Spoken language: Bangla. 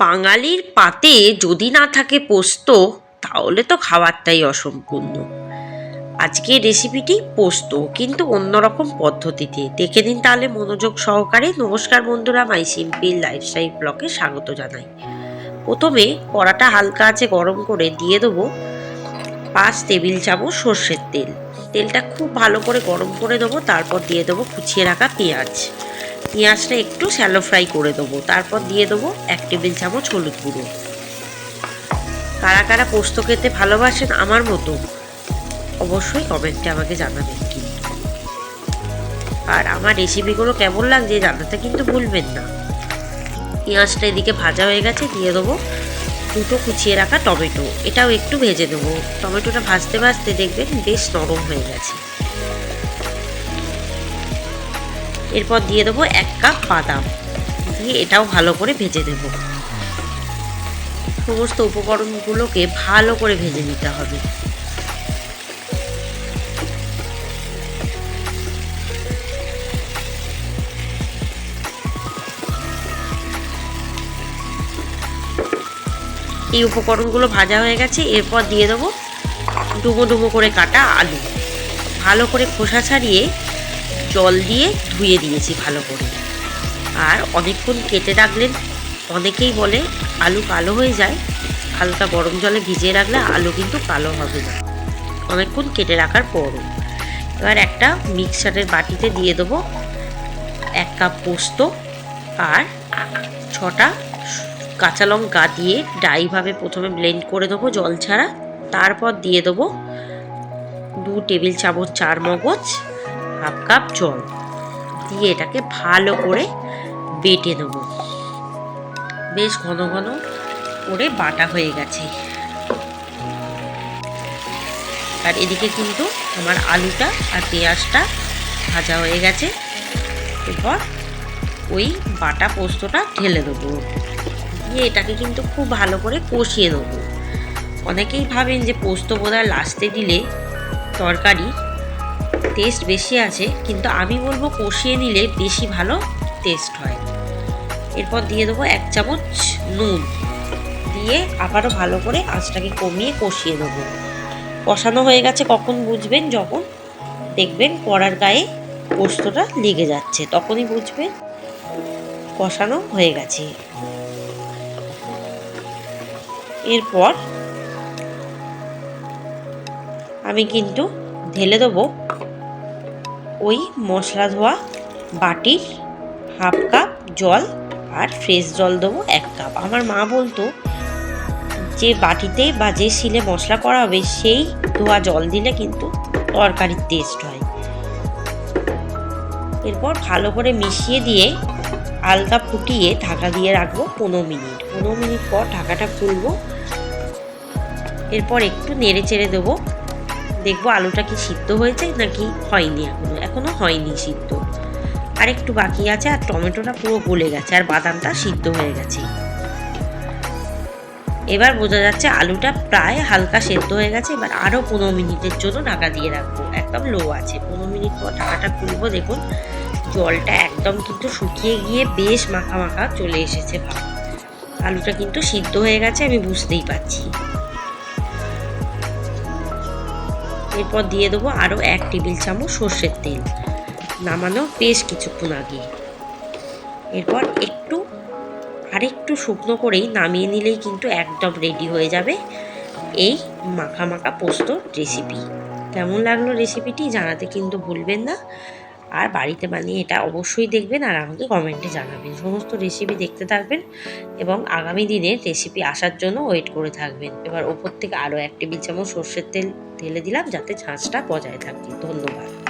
বাঙালির পাতে যদি না থাকে পোস্ত, তাহলে তো খাবারটাই অসম্পূর্ণ। আজকের রেসিপিটি পোস্ত, কিন্তু অন্যরকম পদ্ধতিতে। দেখে নিন তাহলে মনোযোগ সহকারে। নমস্কার বন্ধুরা, মাই সিম্পল লাইফস্টাইল ব্লকে স্বাগত জানাই। প্রথমে কড়াটা হালকা আছে গরম করে দিয়ে দেবো পাঁচ টেবিল চামচ সর্ষের তেল। তেলটা খুব ভালো করে গরম করে দেবো, তারপর দিয়ে দেবো কুচিয়ে রাখা পেঁয়াজ। পেঁয়াজটা একটু শ্যালো ফ্রাই করে দেবো। তারপর দিয়ে দেবো এক টেবিল চামচ হলুদ গুঁড়ো। কারা কারা পোস্ত খেতে ভালোবাসেন আমার মতো, অবশ্যই কমেন্টে আমাকে জানাবেন কিন্তু। আর আমার রেসিপিগুলো কেমন লাগছে জানাতে কিন্তু ভুলবেন না। পেঁয়াজটা এদিকে ভাজা হয়ে গেছে, দিয়ে দেবো দুটো কুচিয়ে রাখা টমেটো। এটাও একটু ভেজে দেবো। টমেটোটা ভাজতে ভাজতে দেখবেন বেশ নরম হয়ে গেছে। এরপর দিয়ে দেবো এক কাপ বাদাম। দিয়ে এটাও ভালো করে ভেজে দেব। সমস্ত উপকরণগুলোকে ভালো করে ভেজে নিতে হবে। এই উপকরণগুলো ভাজা হয়ে গেছে। এরপর দিয়ে দেবো ডুমো ডুমো করে কাটা আলু। ভালো করে খোসা ছাড়িয়ে জল দিয়ে ধুয়ে দিয়েছি ভালো করে। আর অনেকক্ষণ কেটে রাখলেন অনেকেই বলে আলু কালো হয়ে যায়, হালকা গরম জলে ভিজিয়ে রাখলে আলু কিন্তু কালো হবে না। অনেকক্ষণ কেটে রাখার পরও। এবার একটা মিক্সারের বাটিতে দিয়ে দেবো এক কাপ পোস্ত আর ছটা কাঁচা লঙ্কা দিয়ে ডাইভাবে প্রথমে ব্লেন্ড করে দেবো জল ছাড়া। তারপর দিয়ে দেবো দু টেবিল চামচ চার মগজ হাফ কাপ জল দিয়ে এটাকে ভালো করে বেটে নেব। বেশ ঘন ঘন করে বাটা হয়ে গেছে। আর এদিকে কিন্তু আমার আলুটা আর পেঁয়াজটা ভাজা হয়ে গেছে। এরপর ওই বাটা পোস্তটা ঢেলে দেবো। দিয়ে এটাকে কিন্তু খুব ভালো করে কষিয়ে দেবো অনেকেই ভাবেন যে পোস্ত বোধহয় লাস্টে দিলে তরকারি টেস্ট বেশি আছে, কিন্তু আমি বলব কষিয়ে নিলে বেশি ভালো টেস্ট হয়। এরপর দিয়ে দেবো এক চামচ নুন। দিয়ে আবারও ভালো করে আঁচটাকে কমিয়ে কষিয়ে দেবো কষানো হয়ে গেছে কখন বুঝবেন? যখন দেখবেন কড়ার গায়ে পোস্তটা লেগে যাচ্ছে, তখনই বুঝবেন কষানো হয়ে গেছে। এরপর আমি কিন্তু ঢেলে দেবো ওই মশলা ধোয়া, বাটির হাফ কাপ জল আর ফ্রেশ জল দেবো এক কাপ। আমার মা বলতো, যে বাটিতে বা যে শিলে মশলা করা হবে, সেই ধোয়া জল দিলে কিন্তু তরকারির টেস্ট হয়। এরপর ভালো করে মিশিয়ে দিয়ে আলগা ফুটিয়ে ঢাকা দিয়ে রাখব পনেরো মিনিট। পনেরো মিনিট পর ঢাকাটা খুলবো। এরপর একটু নেড়ে চেড়ে দেবো। দেখব আলুটা কি সিদ্ধ হয়েছে নাকি হয়নি এখনও। এখনও হয়নি সিদ্ধ। আর একটু বাকি আছে আর টমেটোটা পুরো গলে গেছে আর বাদামটা সিদ্ধ হয়ে গেছে। এবার বোঝা যাচ্ছে আলুটা প্রায় হালকা সেদ্ধ হয়ে গেছে, এবার আরও পনেরো মিনিটের জন্য ঢাকা দিয়ে রাখব। একদম লো আছে। পনেরো মিনিট পর ঢাকাটা খুলবো, দেখুন। জলটা একদম কিন্তু শুকিয়ে গিয়ে বেশ মাখা মাখা চলে এসেছে ভাব। আলুটা কিন্তু সিদ্ধ হয়ে গেছে, আমি বুঝতেই পারছি। এরপর দিয়ে দেবো আরও এক টেবিল চামচ সর্ষের তেল। নামানো বেশ কিছুক্ষণ আগে। এরপর একটু, আরেকটু শুকনো করেই নামিয়ে নিলেই কিন্তু একদম রেডি হয়ে যাবে এই মাখা মাখা পোস্ত রেসিপি কেমন লাগল রেসিপিটি জানাতে কিন্তু ভুলবেন না। আর বাড়িতে বানিয়ে এটা অবশ্যই দেখবেন আর আমাকে কমেন্টে জানাবেন। সমস্ত রেসিপি দেখতে থাকবেন এবং আগামী দিনের রেসিপি আসার জন্য ওয়েট করে থাকবেন। এবার ওপর থেকে আরও এক টেবিল চামচ সর্ষের তেল ঢেলে দিলাম যাতে ঝাঁঝটা বজায় থাকে। ধন্যবাদ।